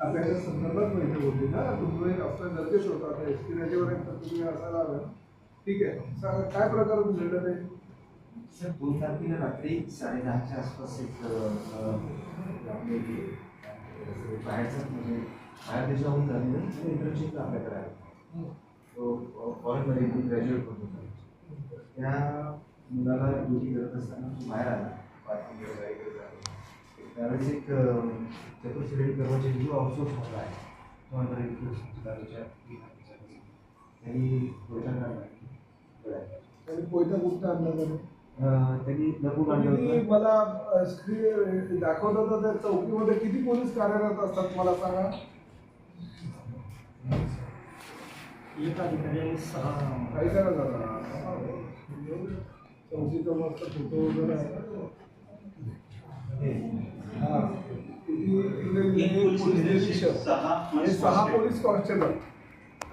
आपल्याच्या संदर्भात बैठक होती ना. तुम्ही आपला निर्देश होता आता एस टी तर तुम्ही असायला हवं ठीक आहे. सांगा काय प्रकार घडलं ते? सर दोन तारखेला रात्री साडेदहाच्या आसपास एक बाहेरचं म्हणजे बाहेर देशाहून झालेलं इंटर्नशिप आपल्याकडे आहे तो फॉरेनमध्ये ग्रॅज्युएट होत होता. त्या मुलाला ड्युटी करत असताना तो बाहेर आला. बाथरूम वगैरे. त्यावेळेस एक चतुर्थ कर्मचारी जो आउटसोर्स होता आहे तो अंडर इन्फ्लुएन्स दारूच्या त्यांनी कोयता काढला. आणि कोयता कुठं आणला त्याने? त्यांनी लपून आणलं मला स्क्रीन दाखवत होता त्या चौकीमध्ये किती पोलीस कार्यरत असतात मला सांगा. एक अधिकारी सहा काय करा जरा चौकीचा मस्त फोटो वगैरे आहे. हा. सहा पोलीस कॉन्स्टेबल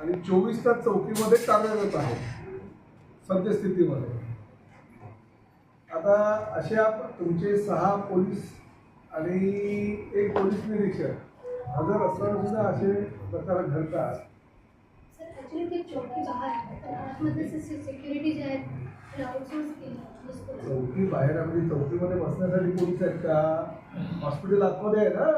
आणि चोवीस तास चौकीमध्ये कार्यरत आहे सद्यस्थितीमध्ये. आता असे आप तुमचे सहा पोलीस आणि एक पोलीस निरीक्षक हजर असताना सुद्धा असे प्रकार घडतात. सर ॲक्च्युली ते चौकी बाहेर आहे. तर आतमध्ये सिक्युरिटी जे आहेत चौकी बाहेर म्हणजे चौकीमध्ये बसण्यासाठी पोलीस आहेत का? हॉस्पिटल आतमध्ये आहे ना?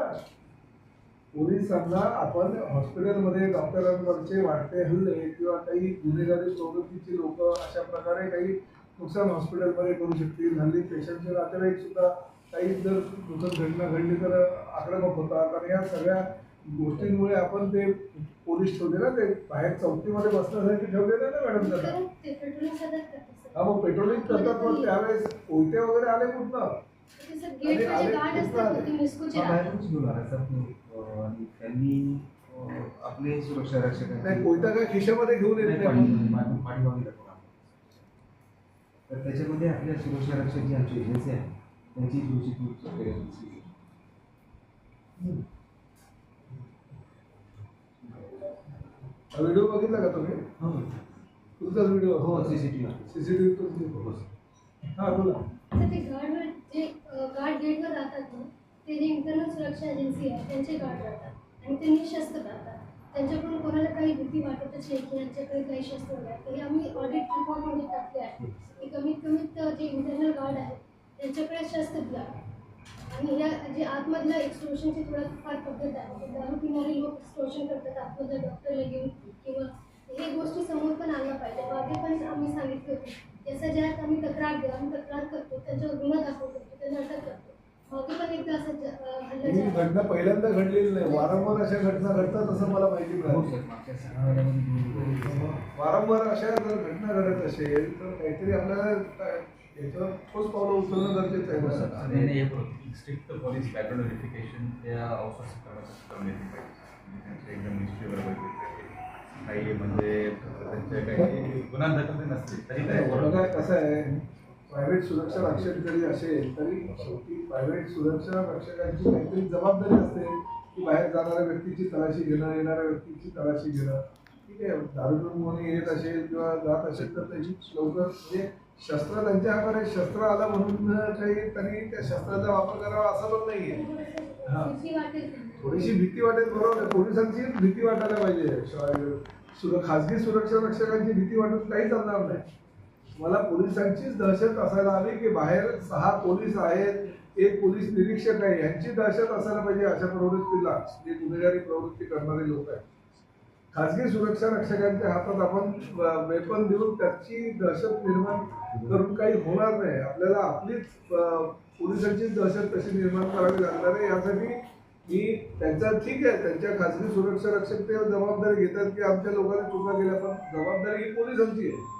पोलिसांना आपण हॉस्पिटलमध्ये डॉक्टरांवरचे वाढते हल्ले किंवा काही गुन्हेगारी प्रवृत्तीची लोक अशा प्रकारे काही नुकसान हॉस्पिटलमध्ये करू शकतील. हल्ली पेशंटचे नातेवाईक सुद्धा काही जर दुःखद घटना घडली तर आक्रमक होतात. आणि या सगळ्या गोष्टींमुळे आपण ते पोलीस ठेवले ना ते? बाहेर चौकीमध्ये बसण्यासाठी ठेवले नाही ना मॅडम त्यांना हा मग पेट्रोलिंग करतात पण त्यावेळेस कोयते वगैरे आले कुठनं ते सर गेटवर जे गार्ड असतात ना, ते मिस्कोचे हा, राहतात बाहेरूनच घेऊन आला सर तो. अ, आणि त्यांनी आपले सुरक्षा रक्षक नाही कोयता काय खिशामध्ये घेऊन येत नाही. पाठीमागे टाकून. तर त्याच्यामध्ये आपल्या सुरक्षा रक्षक जी आमची एजन्सी आहे त्यांची. हा व्हिडिओ बघितला का तुम्ही हो तुमचाच व्हिडिओ हो सीसीटीव्ही सीसीटीव्ही तुमची हा बोला. ते गार्डवर जे गार्ड गेटवर राहतात ना ते जे इंटरनल सुरक्षा एजन्सी आहे त्यांचे गार्ड राहतात. आणि ते निशस्त्र राहतात. त्यांच्याकडून कोणाला काही भीती वाटतच नाही की यांच्याकडे काही शस्त्र नाही तर हे आम्ही ऑडिट रिपोर्टमध्ये टाकले आहे. की कमीत कमीत जे इंटरनल गार्ड आहेत त्यांच्याकडे शस्त्र द्या. आणि ह्या जे आतमधल्या एक्सटोर्शनची थोडं फार पद्धत आहे. दारू पिणारे लोक एक्सटोर्शन करतात. आतमधल्या डॉक्टरला घेऊन हे गोष्टी समोर पण आल्या पाहिजे. मागे पण आम्ही सांगितलं होतं. याचा ज्या आम्ही तक्रार द्या आम्ही तक्रार करतो. त्यांच्यावर गुन्हा दाखल करतो त्यांना अटक करतो. मागे पण एकदा असं ज- अं, हल्ला ही झाला. घटना पहिल्यांदा घडलेली नाही. वारंवार अशा घटना घडतात असं मला माहिती हो वारंवार अशा जर घटना घडत असेल तर काहीतरी आपल्याला याच्यावर ठोस पावलं उचलणं गरजेचं आहे. हो, हे स्ट्रिक्ट पोलीस बॅकग्राऊंड व्हेरिफिकेशन त्या अवसर करण्याचं त्यांच्या एकदम बघितलं पाहिजे काही म्हणजे त्यांच्या काही गुन्हा दाखल नसतील तरी काय कसं आहे प्रायव्हेट सुरक्षा रक्षक जरी असेल तरी शेवटी प्रायव्हेट सुरक्षा रक्षकांची काहीतरी जबाबदारी असते की बाहेर जाणाऱ्या व्यक्तीची तलाशी घेणं येणाऱ्या व्यक्तीची तलाशी घेणं ठीक आहे दारू पिऊन कोणी येत असेल किंवा जात असेल तर त्याची लवकर म्हणजे शस्त्र त्यांच्या हाताने शस्त्र आलं म्हणून काही त्यांनी त्या शस्त्राचा वापर करावा असं पण नाहीये हा. थोडीशी भीती वाटेल बरोबर पोलिसांची भीती वाटायला पाहिजे. शिवाय सुर खाजगी सुरक्षा रक्षकांची भीती वाटून काही चालणार नाही. मला पोलिसांचीच दहशत असायला हवी की बाहेर सहा पोलीस आहेत एक पोलीस निरीक्षक आहे. यांची दहशत असायला पाहिजे अशा प्रवृत्तीला. जे गुन्हेगारी प्रवृत्ती करणारे लोक आहेत. खाजगी सुरक्षा रक्षकांच्या हातात आपण वेपन देऊन त्याची दहशत निर्माण करून काही होणार नाही. आपल्याला आपलीच पोलिसांचीच दहशत कशी निर्माण करावी लागणार आहे यासाठी की त्यांचा ठीक आहे त्यांच्या खाजगी सुरक्षा रक्षक ते जबाबदारी घेतात की आमच्या लोकांनी चुका केल्या पण जबाबदारी ही पोलिसांची आहे.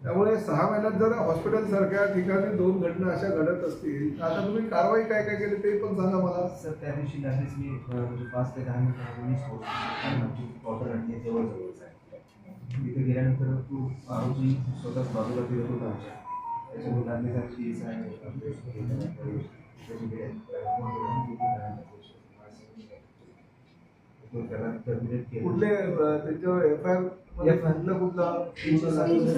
त्यामुळे सहा महिन्यात जर हॉस्पिटल सारख्या ठिकाणी दोन घटना अशा घडत असतील तर आता तुम्ही कारवाई काय काय केली ते पण सांगा मला. सर त्या दिवशी लागलीच मी पाच ते दहा मिनिट पोहोचलो कारण जवळ जवळच आहे. तिथे गेल्यानंतर तू आरोग्य स्वतःच बाजूला फिरत होता. आमच्या त्याच्यामुळे सारखी आहे तो त्याला terminate केलं. कुठले अ, त्याच्यावर एफ आय आर कुठलं? कुठलं तीनशे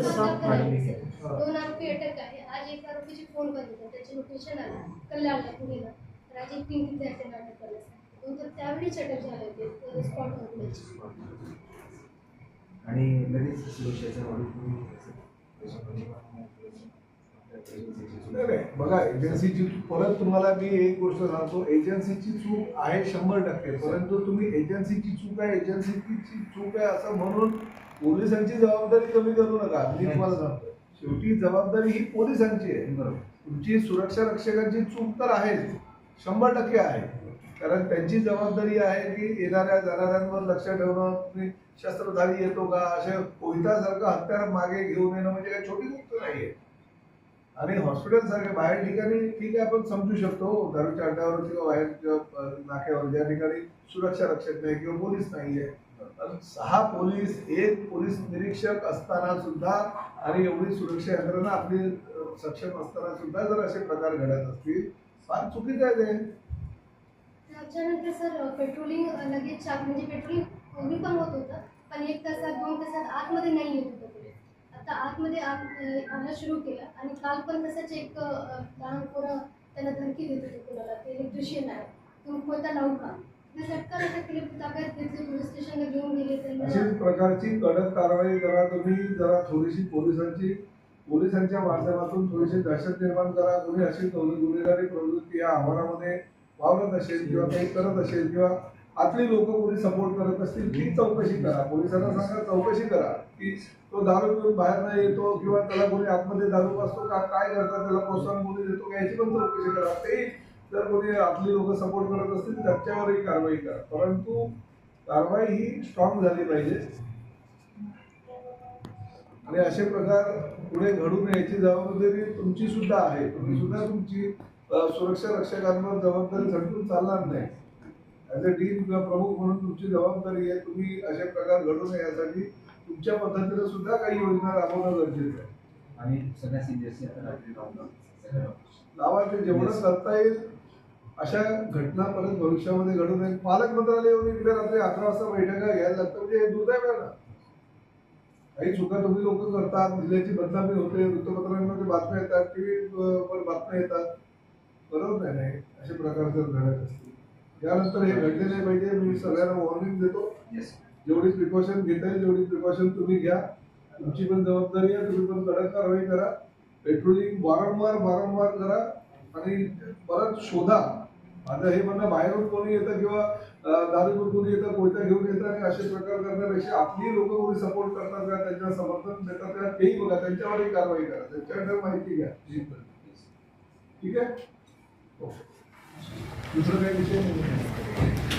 सात मॅडम, आहे. दोन आरोपी अटक आहे. आज एक आरोपीची फोन बंद होता त्याचे लोकेशन आलं. कल्याणला पुणेला. तर आज एक तीन अटक करण्यासाठी त्यावेळीच अटक झाले आणि लगेच सुरक्षेच्या वाढीत त्याच्यामध्ये नाही नाही बघा एजन्सीची परत तुम्हाला मी एक गोष्ट सांगतो एजन्सीची चूक आहे शंभर टक्के परंतु तुम्ही एजन्सीची चूक आहे एजन्सीची चूक आहे असं म्हणून पोलिसांची जबाबदारी कमी करू नका मी तुम्हाला सांगतो शेवटी जबाबदारी ही पोलिसांची आहे. तुमची सुरक्षा रक्षकांची चूक तर आहेच शंभर टक्के आहे. कारण त्यांची जबाबदारी आहे की येणाऱ्या जाणाऱ्यांवर लक्ष ठेवणं तुम्ही शस्त्रधारी येतो का अशा कोयतासारखं हत्यार मागे घेऊन येणं म्हणजे काही छोटी गोष्ट नाहीये. आणि हॉस्पिटल सारखे बाहेर ठिकाणी ठीक आहे आपण समजू शकतो. दारूच्या अड्ड्यावर किंवा बाहेर किंवा नाक्यावर ज्या ठिकाणी सुरक्षा रक्षक नाही किंवा पोलीस नाहीये. पण सहा पोलीस एक पोलीस निरीक्षक असताना सुद्धा आणि एवढी सुरक्षा यंत्रणा आपली सक्षम असताना सुद्धा जर असे प्रकार घडत असतील फार चुकीचं आहे ते. त्याच्यानंतर सर पेट्रोलिंग लगेच म्हणजे पेट्रोलिंग पूर्वी पण होत होतं पण एक तासात दोन तासात आतमध्ये नाही येत होतं. तर आतमध्ये आत सुरू केलं आणि काल पण तसंच एक लहान पोरं त्यांना धमकी देत होते कोणाला ते इलेक्ट्रिशियन आहे. तुम्ही कोणता लावू का? ते घेऊन गेले प्रकारची कडक कारवाई करा तुम्ही जरा थोडीशी पोलिसांची पोलिसांच्या माध्यमातून थोडीशी दहशत निर्माण करा. तुम्ही अशी गुन्हेगारी प्रवृत्ती या आव्हानामध्ये वावरत असेल किंवा काही करत असेल किंवा आतली लोक कोणी सपोर्ट करत असतील ती चौकशी करा. पोलिसांना सांगा चौकशी करा. की तो दारू घेऊन बाहेर नाही येतो किंवा त्याला कोणी आतमध्ये दारू असतो का काय करतात त्याला प्रोत्साहन कोणी देतो का याची पण चौकशी करा. ते जर कोणी आतली लोक सपोर्ट करत असतील त्याच्यावरही कारवाई करा. परंतु कारवाई ही स्ट्रॉंग झाली पाहिजे. आणि असे प्रकार पुढे घडून यायची जबाबदारी तुमची सुद्धा आहे. तुम्ही सुद्धा तुमची सुरक्षा रक्षकांवर जबाबदारी झटकून चालणार नाही. ॲज अ टीम किंवा प्रमुख म्हणून तुमची जबाबदारी आहे तुम्ही असे प्रकार घडू नये यासाठी तुमच्या पद्धतीने सुद्धा काही योजना राबवणं गरजेचं आहे. आणि सगळ्या सिनियर्सनी आता रात्री लावलं लावा ते जेवढं करता येईल अशा घटना परत भविष्यामध्ये घडू नये. पालक मंत्रालय येऊन इकडे रात्री अकरा वाजता बैठका घ्यायला लागतं म्हणजे हे दुर्दैव आहे ना. काही चुका तुम्ही लोक करतात जिल्ह्याची बदनामी होते वृत्तपत्रांमध्ये बातम्या येतात टीव्ही वर बातम्या येतात. बरोबर नाही नाही असे प्रकार जर घडत असतील. यानंतर हे घडले नाही पाहिजे मी सगळ्यांना वॉर्निंग देतो. जेवढी प्रिकॉशन घेता येईल तेवढी प्रिकॉशन तुम्ही घ्या. तुमची पण जबाबदारी आहे तुम्ही पण कडक कारवाई करा. पेट्रोलिंग वारंवार वारंवार करा. आणि परत शोधा. माझं हे म्हणणं बाहेरून कोणी येतं किंवा अं, दारू कोणी येतं कोयता घेऊन येतं आणि असे प्रकार करण्यापेक्षा आपली लोक कोणी सपोर्ट करतात का? त्यांच्या समर्थन देतात का? तेही बघा. त्यांच्यावरही कारवाई करा. त्यांच्याकडे माहिती घ्या. ठीक आहे? ओके. दुसरं काही विषय नाही.